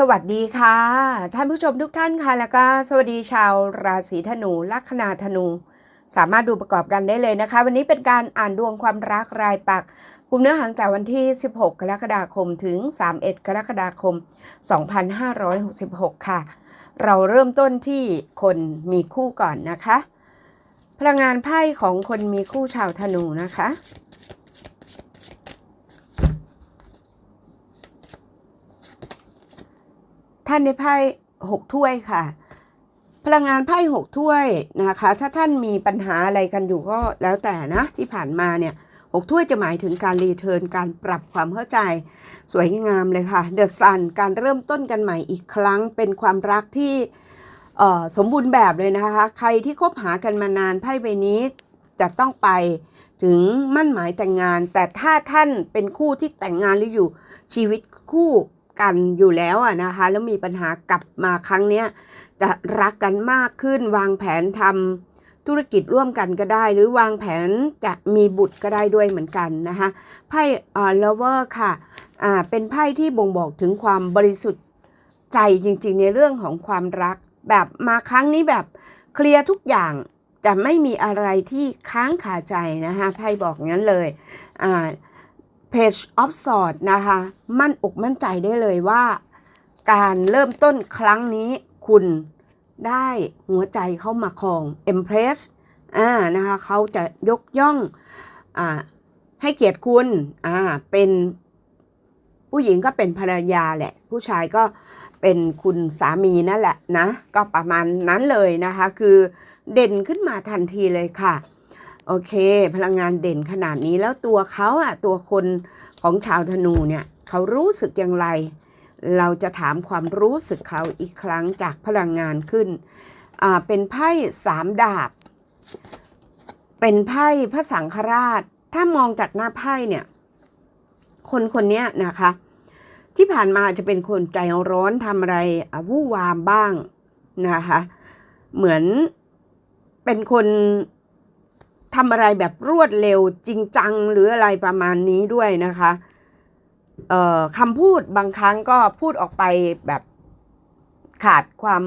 สวัสดีค่ะ ท่านผู้ชมทุกท่านค่ะ แล้วก็สวัสดีชาวราศีธนูลัคนาธนู สามารถดูประกอบกันได้เลยนะคะ วันนี้เป็นการอ่านดวงความรักรายปักกลุ่มเนื้อหางจากวันที่ 16 กรกฎาคมถึง 31 กรกฎาคม 2566 ค่ะ เราเริ่มต้นที่คนมีคู่ก่อนนะคะ พลังงานไพ่ของคนมีคู่ชาวธนูนะคะ ท่านในไพ่หกถ้วยค่ะ พลังงานไพ่หกถ้วยนะคะ ถ้าท่านมีปัญหาอะไรกันอยู่ก็แล้วแต่นะที่ผ่านมาเนี่ยหกถ้วยจะหมายถึงการรีเทิร์นการปรับความเข้าใจ สวยงามเลยค่ะเดอะซันการเริ่มต้นกันใหม่อีกครั้งเป็นความรักที่สมบูรณ์แบบเลยนะคะ ใครที่คบหากันมานานไพ่ใบนี้จะต้องไปถึงมั่นหมายแต่งงาน แต่ถ้าท่านเป็นคู่ที่แต่งงานหรืออยู่ชีวิตคู่ กันอยู่แล้วอะนะคะ แล้วมีปัญหากลับมาครั้งเนี้ยจะรักกันมากขึ้น วางแผนทำธุรกิจร่วมกันก็ได้ หรือวางแผนจะมีบุตรก็ได้ด้วยเหมือนกันนะคะไพ่เอ่อ lover ค่ะอ่าเป็นไพ่ที่บ่งบอกถึงความบริสุทธิ์ใจจริงๆ ในเรื่องของความรัก แบบมาครั้งนี้แบบเคลียร์ทุกอย่างจะไม่มีอะไรที่ค้างคาใจนะคะไพ่บอกงั้นเลยอ่า Page of s w o r d นะคะ มั่นอกมั่นใจได้เลยว่า การเริ่มต้นครั้งนี้คุณได้หัวใจเข้ามาครอง Empress อ่านะคะเขาจะยกย่องอ่าให้เกียรติคุณอ่าเป็นผู้หญิงก็เป็นภรรยาแหละ ผู้ชายก็เป็นคุณสามีนั่นแหละนะ ก็ประมาณนั้นเลยนะคะ คือเด่นขึ้นมาทันทีเลยค่ะ โอเค พลังงานเด่นขนาดนี้แล้วตัวเขาอะตัวคนของชาวธนูเนี่ยเขารู้สึกอย่างไร เราจะถามความรู้สึกเขาอีกครั้งจากพลังงานขึ้นอ่าเป็นไพ่สามดาบ เป็นไพ่พระสังฆราช ถ้ามองจากหน้าไพ่เนี่ย คนคนนี้นะคะ ที่ผ่านมาจะเป็นคนใจร้อนทำอะไรวู่วามบ้างนะคะ เหมือนเป็นคน ทำอะไรแบบรวดเร็วจริงจังหรืออะไรประมาณนี้ด้วยนะคะคำพูดบางครั้งก็พูดออกไปแบบขาดความ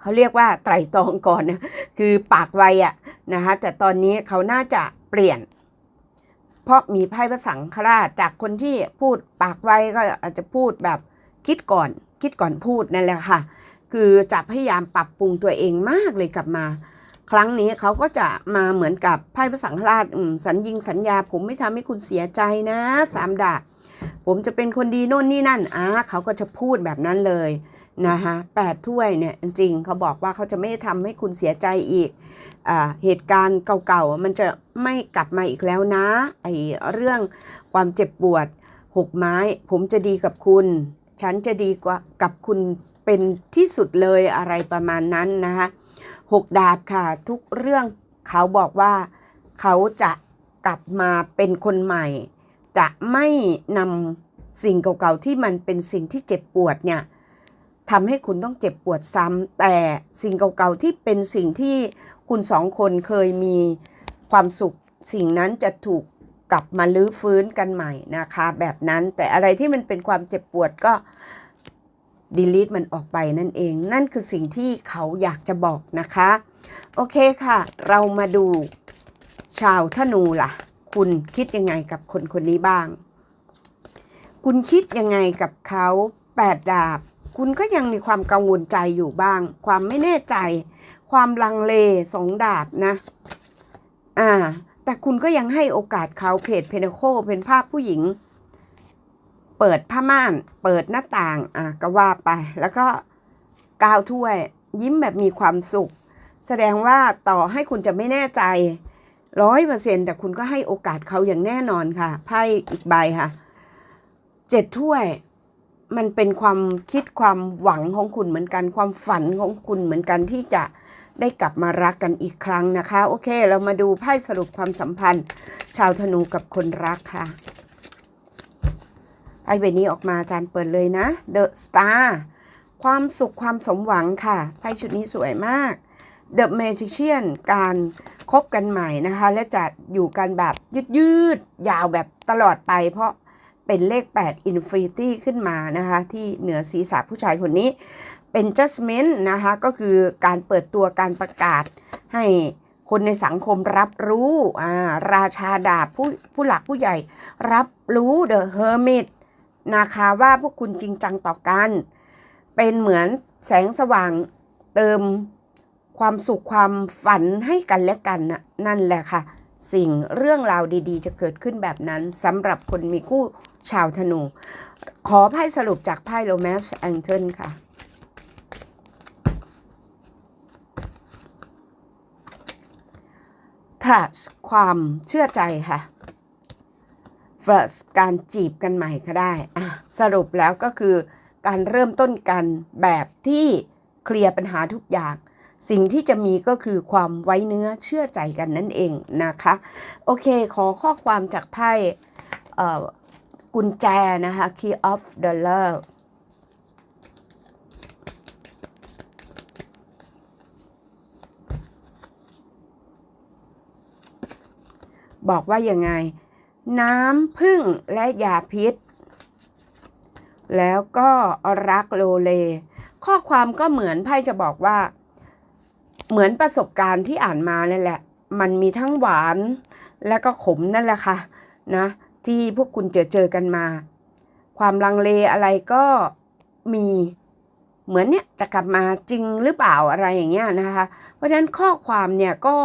เขาเรียกว่าไตรตรองก่อนนะคือปากไวอะนะคะแต่ตอนนี้เขาน่าจะเปลี่ยน เพราะมีไพ่พระสังฆราชจากคนที่พูดปากไวก็อาจจะพูดแบบคิดก่อน คิดก่อนพูดนั่นแหละค่ะ คือจะพยายามปรับปรุงตัวเองมากเลยกลับมา ครั้งนี้เขาก็จะมาเหมือนกับไพ่พระสังฆราชสัญญิงสัญญา ผมไม่ทำให้คุณเสียใจนะสามดาบผมจะเป็นคนดีโน่นนี่นั่นอ่าเขาก็จะพูดแบบนั้นเลยนะคะแปดถ้วยเนี่ยจริงเขาบอกว่าเขาจะไม่ทำให้คุณเสียใจอีกอเหตุการณ์เก่าๆมันจะไม่กลับมาอีกแล้วนะไอเรื่องความเจ็บปวดหกไม้ ผมจะดีกับคุณ ฉันจะดีกว่ากับคุณเป็นที่สุดเลยอะไรประมาณนั้นนะคะ หกดาบค่ะ ทุกเรื่องเขาบอกว่าเขาจะกลับมาเป็นคนใหม่ จะไม่นำสิ่งเก่าๆที่มันเป็นสิ่งที่เจ็บปวดเนี่ยทำให้คุณต้องเจ็บปวดซ้ำแต่สิ่งเก่าๆที่เป็นสิ่งที่คุณสองคนเคยมีความสุข สิ่งนั้นจะถูกกลับมาลื้อฟื้นกันใหม่นะคะ แบบนั้นแต่อะไรที่มันเป็นความเจ็บปวดก็ delete มันออกไปนั่นเอง นั่นคือสิ่งที่เขาอยากจะบอกนะคะ โอเคค่ะ เรามาดูชาวธนูล่ะ คุณคิดยังไงกับคนคนนี้บ้าง คุณคิดยังไงกับเขาแปดดาบ คุณก็ยังมีความกังวลใจอยู่บ้าง ความไม่แน่ใจ ความลังเลสองดาบนะ อ่า แต่คุณก็ยังให้โอกาสเขาเพจเพนโคเป็นภาพผู้หญิง เปิดผ้าม่าน เปิดหน้าต่าง อะก็ว่าไป แล้วก็กาวถ้วย ยิ้มแบบมีความสุข แสดงว่าต่อให้คุณจะไม่แน่ใจร้อยเปอร์เซ็นแต่คุณก็ให้โอกาสเขาอย่างแน่นอนค่ะไพ่อีกใบค่ะเจ็ดถ้วย มันเป็นความคิดความหวังของคุณเหมือนกัน ความฝันของคุณเหมือนกันที่จะได้กลับมารักกันอีกครั้งนะคะ โอเค เรามาดูไพ่สรุปความสัมพันธ์ ชาวธนูกับคนรักค่ะ ไพ่ใบนี้ออกมาอาจารย์เปิดเลยนะ The Star ความสุขความสมหวังค่ะ ไพ่ชุดนี้สวยมาก The Magician การคบกันใหม่นะคะ และจะอยู่กันแบบยืดยืดยาวแบบตลอดไป เพราะเป็นเลข 8 Infinity ขึ้นมานะคะ ที่เหนือศีรษะผู้ชายคนนี้ เป็น judgment นะคะ ก็คือการเปิดตัวการประกาศให้คนในสังคมรับรู้อาราชาดาบผู้ผู้หลักผู้ใหญ่ รับรู้ The Hermit นะคะว่าพวกคุณจริงจังต่อกัน เป็นเหมือนแสงสว่างเติมความสุขความฝันให้กันและกันนะนั่นแหละค่ะ สิ่งเรื่องราวดีๆ จะเกิดขึ้นแบบนั้นสำหรับคนมีคู่ชาวธนู ขอไพ่สรุปจากไพ่โ o แมสแองเจิลค่ะ trust ความเชื่อใจค่ะ การจีบกันใหม่ก็ได้สรุปแล้วก็คือการเริ่มต้นกันแบบที่เคลียร์ปัญหาทุกอย่าง สิ่งที่จะมีก็คือความไว้เนื้อเชื่อใจกันนั่นเองนะคะ โอเคขอข้อความจากไพ่กุญแจนะคะ key of the love บอกว่ายังไง น้ำพึ่งและยาพิษ แล้วก็รักโลเล ข้อความก็เหมือนไพ่จะบอกว่า เหมือนประสบการณ์ที่อ่านมานั่นแหละ มันมีทั้งหวานและก็ขมนั่นแหละค่ะนะที่พวกคุณเจอเจอกันมา ความลังเลอะไรก็มีเหมือนเนี่ยจะกลับมาจริงหรือเปล่าอะไรอย่างเงี้ยนะคะ เพราะฉะนั้นข้อความเนี่ยก็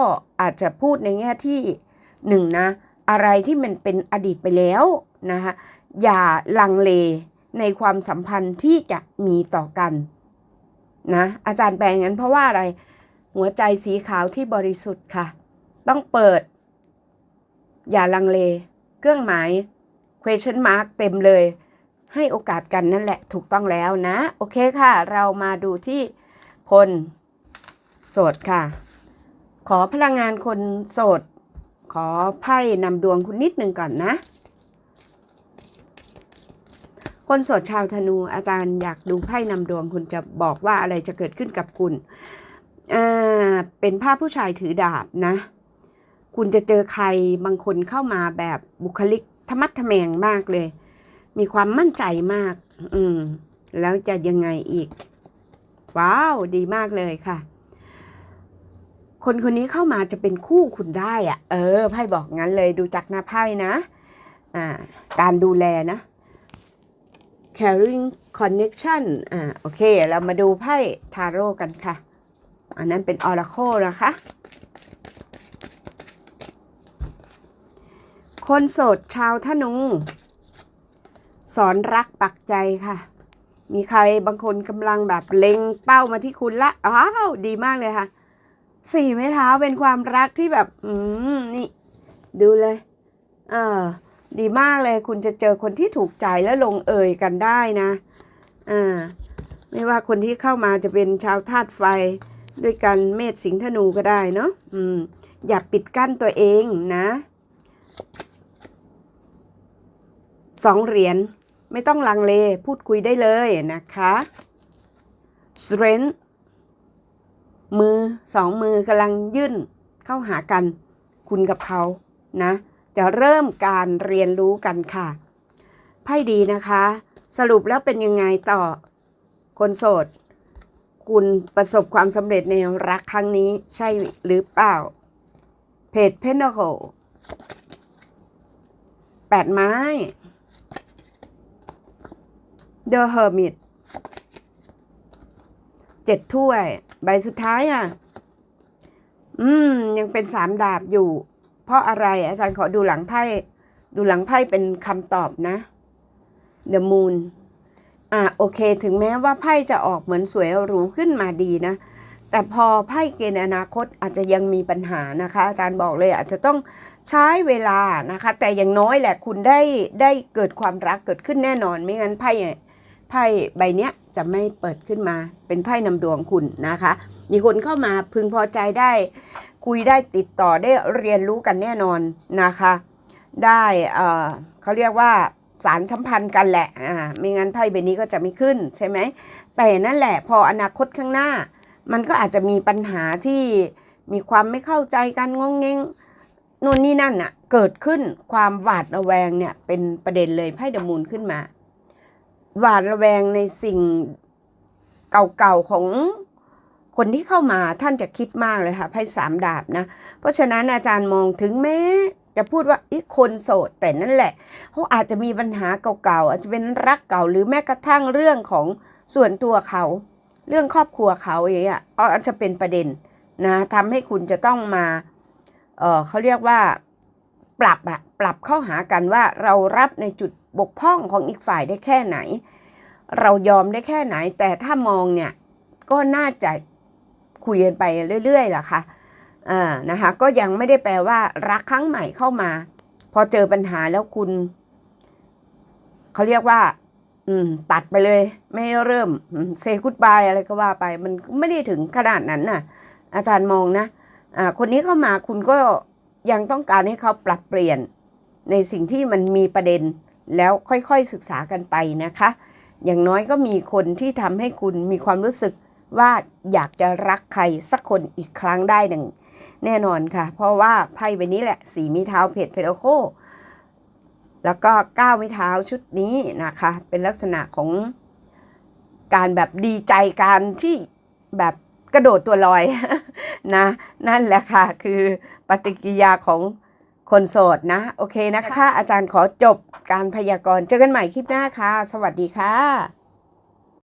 อาจจะพูดในแง่ที่หนึ่งนะ อะไรที่มันเป็นอดีตไปแล้วนะคะอย่าลังเลในความสัมพันธ์ที่จะมีต่อกันนะอาจารย์แปลงงั้นเพราะว่าอะไร หัวใจสีขาวที่บริสุทธิ์ค่ะ ต้องเปิด อย่าลังเล เครื่องหมาย question mark เต็มเลย ให้โอกาสกันนั่นแหละถูกต้องแล้วนะ โอเคค่ะ เรามาดูที่คนโสดค่ะ ขอพลังงานคนโสด ขอไพ่นำดวงคุณนิดนึงก่อนนะ คนโสดชาวธนูอาจารย์อยากดูไพ่นำดวงคุณจะบอกว่าอะไรจะเกิดขึ้นกับคุณ อ่า เป็นภาพผู้ชายถือดาบนะ คุณจะเจอใครบางคนเข้ามาแบบบุคลิกธรรมัดทะแมงมากเลย มีความมั่นใจมาก อืม แล้วจะยังไงอีก ว้าว ดีมากเลยค่ะ คนคนนี้เข้ามาจะเป็นคู่คุณได้อะเออไพ่บอกงั้นเลยดูจากหน้าไพ่นะอ่าการดูแลนะ caring connection อ่าโอเค เรามาดูไพ่ทาโร่กันค่ะ อันนั้นเป็น oracle นะคะ คนโสดชาวธนูสอนรักปักใจค่ะ มีใครบางคนกำลังแบบเล็งเป้ามาที่คุณละอ้าวดีมากเลยค่ะ สี่ไม้เท้าเป็นความรักที่แบบ อืม นี่ ดูเลย เออ ดีมากเลย คุณจะเจอคนที่ถูกใจและลงเอยกันได้นะ อ่า ไม่ว่าคนที่เข้ามาจะเป็นชาวธาตุไฟ ด้วยกันเมษสิงธนูก็ได้เนาะ อืม อย่าปิดกั้นตัวเองนะสองเหรียญไม่ต้องลังเลพูดคุยได้เลยนะคะ strength มือสองมือกำลังยื่นเข้าหากัน คุณกับเขานะ จะเริ่มการเรียนรู้กันค่ะไพ่ดีนะคะ สรุปแล้วเป็นยังไงต่อ คนโสด คุณประสบความสำเร็จในรักครั้งนี้ใช่หรือเปล่า เพจเพนโคแปดไม้ The Hermit เจ็ดถ้วย ใบสุดท้ายอะ อืม ยังเป็นสามดาบอยู่ เพราะอะไร อาจารย์ขอดูหลังไพ่ ดูหลังไพ่เป็นคำตอบนะ The Moon อะโอเค ถึงแม้ว่าไพ่จะออกเหมือนสวยหรูขึ้นมาดีนะ แต่พอไพ่เกณฑ์อนาคตอาจจะยังมีปัญหานะคะ อาจารย์บอกเลยอาจจะต้องใช้เวลานะคะ แต่อย่างน้อยแหละคุณได้ได้เกิดความรักเกิดขึ้นแน่นอน ไม่งั้นไพ่ ไพ่ใบเนี้ยจะไม่เปิดขึ้นมาเป็นไพ่นำดวงคุณนะคะ มีคนเข้ามาพึงพอใจได้ คุยได้ติดต่อได้เรียนรู้กันแน่นอนนะคะ ได้เอ่อเขาเรียกว่าสารสัมพันธ์กันแหละอ่าไม่งั้นไพ่ใบนี้ก็จะไม่ขึ้นใช่ไหมแต่นั่นแหละพออนาคตข้างหน้า มันก็อาจจะมีปัญหาที่มีความไม่เข้าใจกันงงเงงนู่นนี่นั่นน่ะเกิดขึ้นความหวาดระแวงเนี่ยเป็นประเด็นเลยไพ่เดมูนขึ้นมา หวาดระแวงในสิ่งเก่าๆของคนที่เข้ามาท่านจะคิดมากเลยค่ะไพ่สามดาบนะ เพราะฉะนั้นอาจารย์มองถึงแม้จะพูดว่าอีคนโสดแต่นั่นแหละเขาอาจจะมีปัญหาเก่าๆอาจจะเป็นรักเก่าหรือแม้กระทั่งเรื่องของส่วนตัวเขา เรื่องครอบครัวเขาอย่างเงี้ยอาจจะเป็นประเด็นนะทำให้คุณจะต้องมาเออเขาเรียกว่าปรับอะปรับเข้าหากันว่าเรารับในจุด บกพร่องของอีกฝ่ายได้แค่ไหน เรายอมได้แค่ไหน แต่ถ้ามองเนี่ยก็น่าจะคุยกันไปเรื่อยๆล่ะค่ะอ่านะคะก็ยังไม่ได้แปลว่ารักครั้งใหม่เข้ามา พอเจอปัญหาแล้วคุณเขาเรียกว่า อืม ตัดไปเลย ไม่เริ่มเซกุดบายอะไรก็ว่าไป มันไม่ได้ถึงขนาดนั้นน่ะ อาจารย์มองนะอ่าคนนี้เข้ามาคุณก็ยังต้องการให้เขาปรับเปลี่ยนในสิ่งที่มันมีประเด็น แล้วค่อยๆศึกษากันไปนะคะ อย่างน้อยก็มีคนที่ทำให้คุณมีความรู้สึกว่าอยากจะรักใครสักคนอีกครั้งได้หนึ่งแน่นอนค่ะ เพราะว่าไพ่ใบนี้แหละ สีมีเท้าเพจเพโลโค แล้วก็ก้าวม้เท้าชุดนี้นะคะ เป็นลักษณะของการแบบดีใจการที่แบบกระโดดตัวลอยนะ นั่นแหละค่ะ คือปฏิกิริยาของ คนโสดนะ โอเคนะคะ อาจารย์ขอจบการพยากรณ์เจอกันใหม่คลิปหน้าค่ะ สวัสดีค่ะ